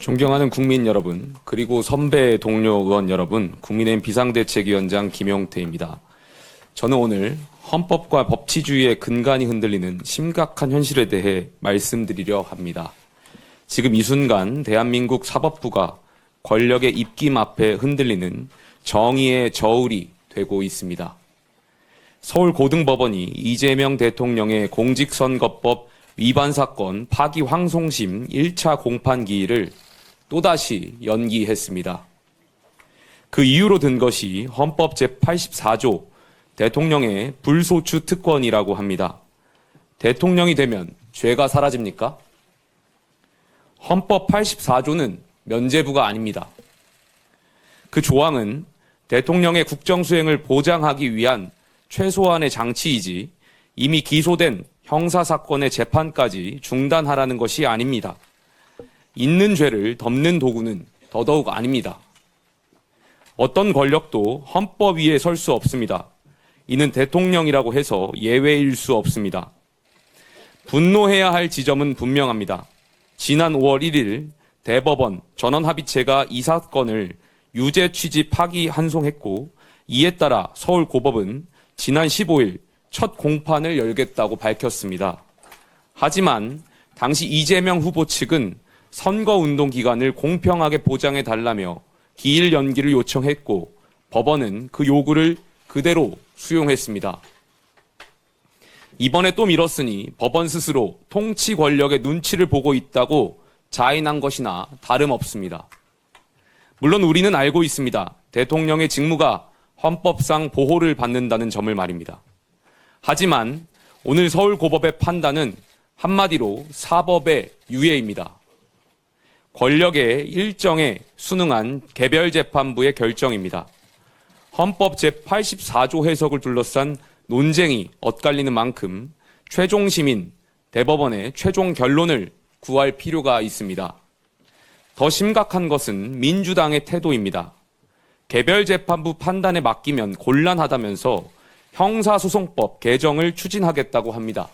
존경하는 국민 여러분, 그리고 선배 동료 의원 여러분, 국민의힘 비상대책위원장 김용태입니다. 저는 오늘 헌법과 법치주의의 근간이 흔들리는 심각한 현실에 대해 말씀드리려 합니다. 지금 이 순간 대한민국 사법부가 권력의 입김 앞에 흔들리는 정의의 저울이 되고 있습니다. 서울고등법원이 이재명 대통령의 공직선거법 위반 사건 파기 황송심 1차 공판 기일을 또다시 연기했습니다. 그 이유로 든 것이 헌법 제84조 대통령의 불소추 특권이라고 합니다. 대통령이 되면 죄가 사라집니까? 헌법 84조는 면제부가 아닙니다. 그 조항은 대통령의 국정수행을 보장하기 위한 최소한의 장치이지 이미 기소된 형사사건의 재판까지 중단하라는 것이 아닙니다. 있는 죄를 덮는 도구는 더더욱 아닙니다. 어떤 권력도 헌법 위에 설 수 없습니다. 이는 대통령이라고 해서 예외일 수 없습니다. 분노해야 할 지점은 분명합니다. 지난 5월 1일 대법원 전원합의체가 이 사건을 유죄 취지 파기 한송했고 이에 따라 서울고법은 지난 15일 첫 공판을 열겠다고 밝혔습니다. 하지만 당시 이재명 후보 측은 선거 운동 기간을 공평하게 보장해 달라며 기일 연기를 요청했고 법원은 그 요구를 그대로 수용했습니다. 이번에 또 밀었으니 법원 스스로 통치 권력의 눈치를 보고 있다고 자인한 것이나 다름없습니다. 물론 우리는 알고 있습니다. 대통령의 직무가 헌법상 보호를 받는다는 점을 말입니다. 하지만 오늘 서울고법의 판단은 한마디로 사법의 유예입니다. 권력의 일정에 순응한 개별 재판부의 결정입니다. 헌법 제84조 해석을 둘러싼 논쟁이 엇갈리는 만큼 최종 시민 대법원의 최종 결론을 구할 필요가 있습니다. 더 심각한 것은 민주당의 태도입니다. 개별 재판부 판단에 맡기면 곤란하다면서 형사소송법 개정을 추진하겠다고 합니다.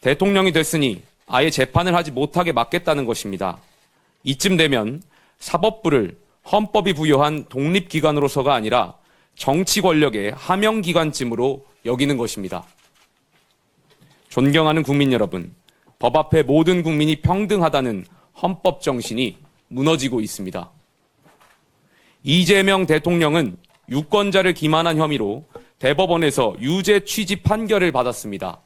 대통령이 됐으니 아예 재판을 하지 못하게 막겠다는 것입니다. 이쯤 되면 사법부를 헌법이 부여한 독립기관으로서가 아니라 정치 권력의 하명기관쯤으로 여기는 것입니다. 존경하는 국민 여러분, 법 앞에 모든 국민이 평등하다는 헌법 정신이 무너지고 있습니다. 이재명 대통령은 유권자를 기만한 혐의로 대법원에서 유죄 취지 판결을 받았습니다.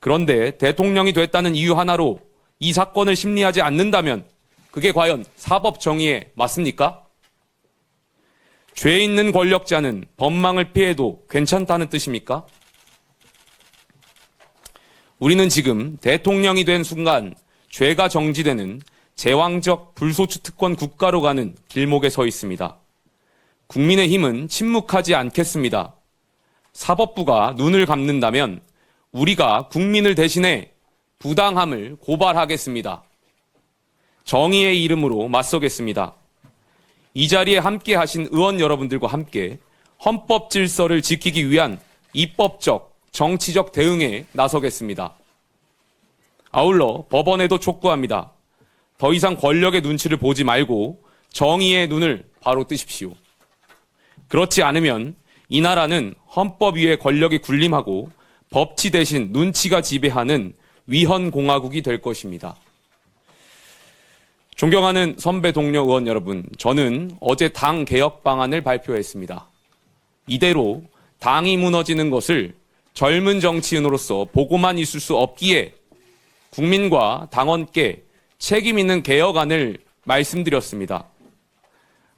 그런데 대통령이 됐다는 이유 하나로 이 사건을 심리하지 않는다면 그게 과연 사법 정의에 맞습니까? 죄 있는 권력자는 법망을 피해도 괜찮다는 뜻입니까? 우리는 지금 대통령이 된 순간 죄가 정지되는 제왕적 불소추 특권 국가로 가는 길목에 서 있습니다. 국민의 힘은 침묵하지 않겠습니다. 사법부가 눈을 감는다면 우리가 국민을 대신해 부당함을 고발하겠습니다. 정의의 이름으로 맞서겠습니다. 이 자리에 함께 하신 의원 여러분들과 함께 헌법 질서를 지키기 위한 입법적, 정치적 대응에 나서겠습니다. 아울러 법원에도 촉구합니다. 더 이상 권력의 눈치를 보지 말고 정의의 눈을 바로 뜨십시오. 그렇지 않으면 이 나라는 헌법 위에 권력이 군림하고 법치 대신 눈치가 지배하는 위헌공화국이 될 것입니다. 존경하는 선배 동료 의원 여러분, 저는 어제 당 개혁 방안을 발표했습니다. 이대로 당이 무너지는 것을 젊은 정치인으로서 보고만 있을 수 없기에 국민과 당원께 책임 있는 개혁안을 말씀드렸습니다.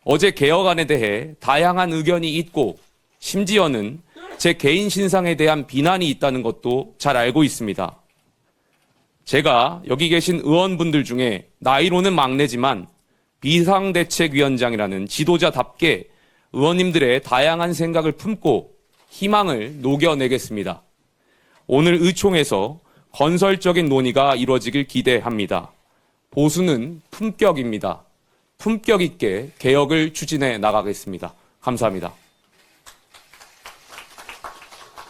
어제 개혁안에 대해 다양한 의견이 있고 심지어는 제 개인 신상에 대한 비난이 있다는 것도 잘 알고 있습니다. 제가 여기 계신 의원분들 중에 나이로는 막내지만 비상대책위원장이라는 지도자답게 의원님들의 다양한 생각을 품고 희망을 녹여내겠습니다. 오늘 의총에서 건설적인 논의가 이루어지길 기대합니다. 보수는 품격입니다. 품격 있게 개혁을 추진해 나가겠습니다. 감사합니다.